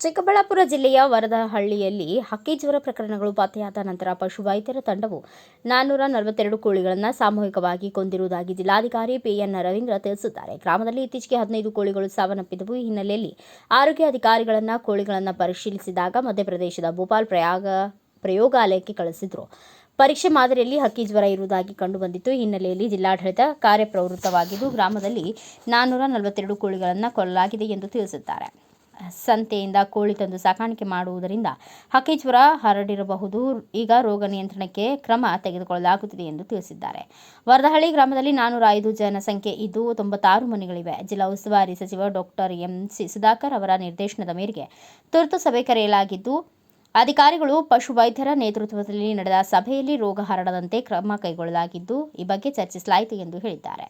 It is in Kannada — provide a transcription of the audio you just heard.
ಚಿಕ್ಕಬಳ್ಳಾಪುರ ಜಿಲ್ಲೆಯ ವರದಹಳ್ಳಿಯಲ್ಲಿ ಹಕ್ಕಿ ಜ್ವರ ಪ್ರಕರಣಗಳು ಪತ್ತೆಯಾದ ನಂತರ ಪಶುವೈದ್ಯರ ತಂಡವು ನಾನ್ನೂರ ನಲವತ್ತೆರಡು ಕೋಳಿಗಳನ್ನು ಸಾಮೂಹಿಕವಾಗಿ ಕೊಂದಿರುವುದಾಗಿ ಜಿಲ್ಲಾಧಿಕಾರಿ ಪಿಎನ್ ರವೀಂದ್ರ ತಿಳಿಸಿದ್ದಾರೆ. ಗ್ರಾಮದಲ್ಲಿ ಇತ್ತೀಚೆಗೆ ಹದಿನೈದು ಕೋಳಿಗಳು ಸಾವನ್ನಪ್ಪಿದವು. ಈ ಹಿನ್ನೆಲೆಯಲ್ಲಿ ಆರೋಗ್ಯ ಅಧಿಕಾರಿಗಳನ್ನು ಕೋಳಿಗಳನ್ನು ಪರಿಶೀಲಿಸಿದಾಗ ಮಧ್ಯಪ್ರದೇಶದ ಭೋಪಾಲ್ ಪ್ರಯಾಗ ಪ್ರಯೋಗಾಲಯಕ್ಕೆ ಕಳಿಸಿದ್ರು. ಪರೀಕ್ಷೆ ಮಾದರಿಯಲ್ಲಿ ಹಕ್ಕಿ ಜ್ವರ ಇರುವುದಾಗಿ ಕಂಡುಬಂದಿತ್ತು. ಹಿನ್ನೆಲೆಯಲ್ಲಿ ಜಿಲ್ಲಾಡಳಿತ ಕಾರ್ಯಪ್ರವೃತ್ತವಾಗಿದ್ದು, ಗ್ರಾಮದಲ್ಲಿ ನಾನ್ನೂರ ನಲವತ್ತೆರಡು ಕೋಳಿಗಳನ್ನು ಕೊಲ್ಲಲಾಗಿದೆ ಎಂದು ತಿಳಿಸಿದ್ದಾರೆ. ಸಂತೆಯಿಂದ ಕೋಳಿ ತಂದು ಸಾಕಾಣಿಕೆ ಮಾಡುವುದರಿಂದ ಹಕ್ಕಿ ಜ್ವರ ಹರಡಿರಬಹುದು. ಈಗ ರೋಗ ನಿಯಂತ್ರಣಕ್ಕೆ ಕ್ರಮ ತೆಗೆದುಕೊಳ್ಳಲಾಗುತ್ತಿದೆ ಎಂದು ತಿಳಿಸಿದ್ದಾರೆ. ವರದಹಳ್ಳಿ ಗ್ರಾಮದಲ್ಲಿ ನಾನೂರ ಐದು ಜನಸಂಖ್ಯೆ ಇದ್ದು ತೊಂಬತ್ತಾರು ಮನೆಗಳಿವೆ. ಜಿಲ್ಲಾ ಉಸ್ತುವಾರಿ ಸಚಿವ ಡಾಕ್ಟರ್ ಎಂ. ಸಿ. ಸುಧಾಕರ್ ಅವರ ನಿರ್ದೇಶನದ ಮೇರೆಗೆ ತುರ್ತು ಸಭೆ ಕರೆಯಲಾಗಿದ್ದು, ಅಧಿಕಾರಿಗಳು ಪಶು ವೈದ್ಯರ ನೇತೃತ್ವದಲ್ಲಿ ನಡೆದ ಸಭೆಯಲ್ಲಿ ರೋಗ ಹರಡದಂತೆ ಕ್ರಮ ಕೈಗೊಳ್ಳಲಾಗಿದ್ದು, ಈ ಬಗ್ಗೆ ಚರ್ಚಿಸಲಾಯಿತು ಎಂದು ಹೇಳಿದ್ದಾರೆ.